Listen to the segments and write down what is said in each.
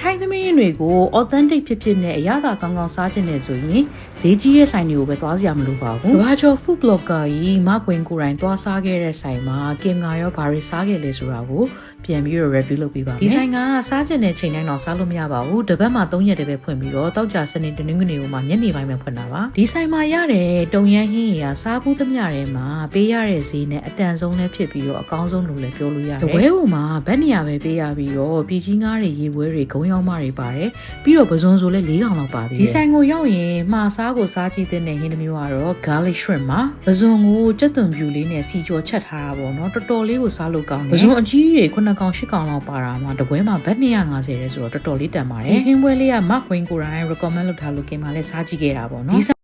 ထိုင်းသမီးရင်တွေကို authentic ဖြစ်ဖြစ်နဲ့အရသာကောင်းကောင်းစားခြင်းနဲ့ဆိုရင်ဈေးကြီးတဲ့ဆိုင်တွေကိုပဲသွားစရာမလိုပါဘူး။ကဘာကျော် food blogger ကြီးမကွင်ကိုယ်တိုင်သွားစားခဲ့တဲ့ဆိုင်မှာကင်ငါရောဘာတွေစားခဲ့လဲဆိုတာကိုပြန်ပြီးတော့ review လုပ်ပေးပါမယ်။ဒီဆိုင်ကစားခြင်းနဲ့ချိန်တိုင်းတော့စားလို့မရပါဘူး။တစ်ပတ်မှ3ရက်တည်းပဲဖွင့်ပြီးတော့တောက်ကြစနေတနင်္ဂနွေမှာညနေပိုင်းမှာဖွင့်တာပါ။ဒီဆိုင်မှာရတဲ့တုံရန်ဟင်းရစားဘူးသမျှထဲမှာပေးရတဲ့ဈေးနဲ့အတန်ဆုံးလည်းဖြစ်ပြီးတော့အကောင်းဆုံးလို့လည်းပြောလို့ရတယ်။တပွဲဟိုမှာဗက်နေရပဲပေးရပြီးတော့ပြည်ကြီးငါးတွေရေပွဲတွေဂုံ၃ယောက်မတွေပါတယ်ပြီးတော့ပဇွန်ဆိုလည်း၄ကောင်လောက်ပါပြီဒီဆိုင်ကိုရောက်ရင်မှာစားကိုစားကြည့်တဲ့ဟင်းတစ်မျိုးကတော့ garlic shrimp ပါပဇွန်ကိုကြက်သွန်ပြူလေးနဲ့စီကျော်ချက်ထားတာပေါ့နော်တော်တော်လေးကိုစားလို့ကောင်းတယ်ပဇွန်အကြီးတွေ9ကောင်10ကောင်လောက်ပါတာမှာတပွဲမှာဘတ်250ရဲဆိုတော့တော်တော်လေးတန်ပါတယ်ဟင်းပွဲလေးက Mark Wayne ကိုယ်တိုင် recommend လုပ်ထားလို့กินมาလဲစားကြည့်ခဲ့တာပေါ့နော်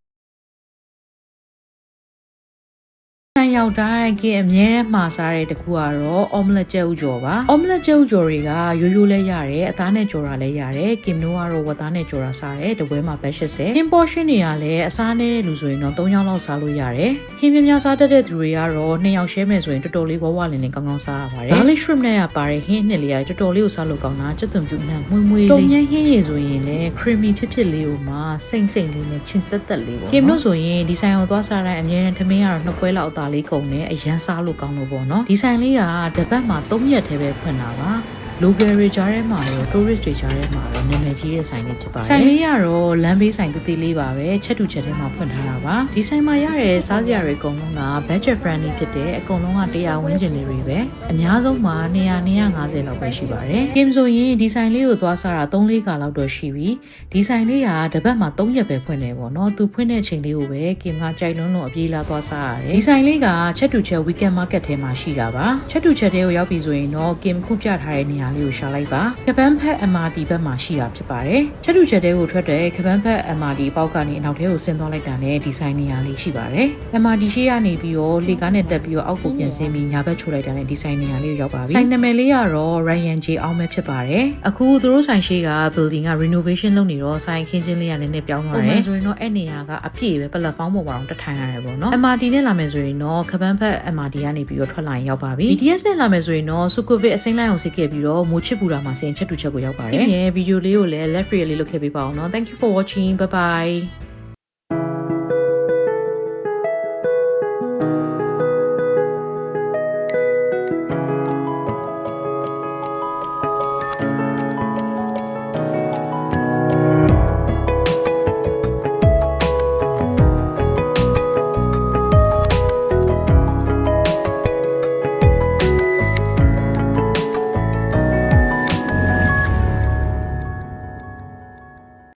န်ရောက်တိုင်းကအမြဲတမ်းမှာစားတဲ့တခုကတော့ omelette ကျဲဥကြော်ပါ omelette ကျဲဥကြော်တွေကရိုးရိုးလဲရတယ်အသားနဲ့ကြော်တာလဲရတယ်ကင်နိုကတော့ဝတ်သားနဲ့ကြော်တာစားတယ်တပွဲမှာဘတ်80 in portion တွေကလည်းအစားနဲ့လူဆိုရင်တော့3ယောက်လောက်စားလို့ရတယ်ဟင်းပြများစားတတ်တဲ့သူတွေကတော့2ယောက် share မယ်ဆိုရင်တော်တော်လေးဝဝလင်းလင်းကောင်းကောင်းစားရပါတယ် garlic shrimp နဲ့ရပါတဲ့ဟင်းနှစ်လေးကတော်တော်လေးကိုစားလို့ကောင်းတာစက်သွန်ပြူနဲ့မွေးမွေးလေးတုံညံဟင်းရည်ဆိုရင်လည်း creamy ဖြစ်ဖြစ်လေးကိုမှစိမ့်စိမ့်လေးနဲ့ချင်းတက်တက်လေးပေါ့ကင်နိုဆိုရင်ဒီဆိုင်အောင်သွားစားတိုင်းအများနဲ့ထမင်းကတော့နှစ်ပွဲလောက်အသာလေးကုန်တယ်အရန်စားလို့ကောင်းလို့ပေါ့နော်ဒီဆိုင်လေးကတပတ်မှာ3ရက်တည်းပဲဖွင့်တာပါ local တွေကြားထဲမှာရော tourist တွေကြားထဲမှာရောနာမည်ကြီးတဲ့ဆိုင်လေးဖြစ်ပါတယ်။ဆိုင်လေးကတော့လမ်းဘေးဆိုင်တူတီလေးပါပဲချက်တူချက်ထဲမှာဖွင့်ထားတာပါ။ဒီဆိုင်မှာရတဲ့စားစရာတွေအကုန်လုံးက budget friendly ဖြစ်တဲ့အကုန်လုံးက100ဝန်းကျင်လေးတွေပဲအများဆုံးမှာ200 250လောက်ပဲရှိပါတယ်။ Kim ဆိုရင်ဒီဆိုင်လေးကိုသွားစားတာ3-4ခါလောက်တော့ရှိပြီ။ဒီဆိုင်လေးကတပတ်မှာ3ရက်ပဲဖွင့်နေပေါ့နော်။သူဖွင့်တဲ့ချိန်လေးကိုပဲ Kim ကကြိုက်လုံးလုံးအပြေးလာသွားစားရတယ်။ဒီဆိုင်လေးကချက်တူချက် weekend market ထဲမှာရှိတာပါ။ချက်တူချက်ထဲကိုရောက်ပြီဆိုရင်တော့ Kim ခုပြထားတဲ့နေရာလေးကိုရှာလိုက်ပါ။ကပန်းဖက် MRT ဘက်မှာရှိတာဖြစ်ပါတယ်။ချက်တူချက်တဲကိုထွက်တဲ့ကပန်းဖက် MRT ပေါက်ကနေအနောက်ထဲကိုဆင်းသွားလိုက်တာနဲ့ဒီဆိုင်နေရာလေးရှိပါတယ်။ MRT ရှိရနေပြီးတော့လေကားနဲ့တက်ပြီးတော့အောက်ကိုပြန်ဆင်းပြီးညာဘက်ချိုးလိုက်တာနဲ့ဒီဆိုင်နေရာလေးကိုရောက်ပါပြီ။ဆိုင်နာမည်လေးကတော့ Ryan J အောင်ပဲဖြစ်ပါတယ်။အခုသူတို့ဆိုင်ရှိက building က renovation လုပ်နေတော့ဆိုင်ခင်းချင်းလေးကလည်းနည်းနည်းပြောင်းသွားတယ်။ဆိုရင်တော့အဲ့နေရာကအပြည့်ပဲ platform ပေါ်မှာတော့တထိုင်ရတယ်ပေါ့နော်။ MRT နဲ့လာမယ်ဆိုရင်တော့ကပန်းဖက် MRT ကနေပြီးတော့ထွက်လာရင်ရောက်ပါပြီ။ BTS နဲ့လာမယ်ဆိုရင်တော့ Sukhumvit အစိမ်းလိုင်းအောင်စစ်ခဲ့ပြီးတော့မိုးချစ်ပူတာမှာဆင်ချက်တူချက်ကိုရောက်ပါတယ်။ဒီဗီဒီယိုလေးကိုလည်း left real လေးလုပ်ခဲ့ပေးပါအောင်နော် Thank you for watching bye bye